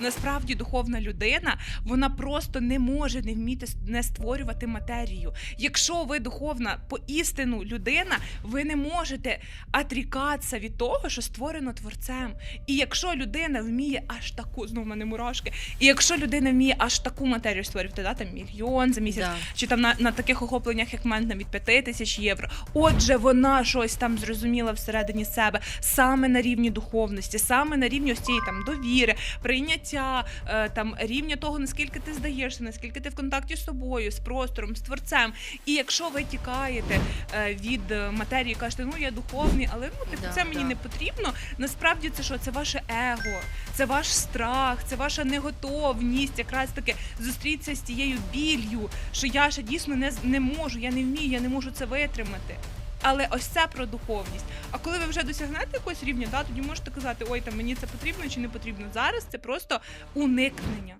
насправді духовна людина вона просто не може не вміти не створювати матерію. Якщо ви духовна поістину людина, ви не можете атрікатися від того, що створено творцем. І якщо людина вміє аж таку, знову в мене мурашки, і якщо людина вміє аж таку матерію створювати, да, там мільйон за місяць, Да. чи там на, на таких охопленнях, як в мене, від 5 тисяч євро. Отже, вона щось там зрозуміла всередині себе саме на рівні духовності, саме на рівні ось цієї там довіри, прийняття, е, там рівня того, наскільки ти здаєшся, наскільки ти в контакті з собою, з простором, з творцем. І якщо ви тікаєте е, від е, матерії, кажете, ну я духовний, але ну типу, Да, це мені да. не потрібно. Насправді це що? Це ваше его, це ваш страх, це ваша неготовність, якраз таки зустрітися з тією біллю, що я ще дійсно не, не можу, я не вмію, я не можу це витримати. Але ось це про духовність. А коли ви вже досягнете якогось рівня, да, тоді можете казати, ой, там мені це потрібно чи не потрібно. Зараз це просто уникнення.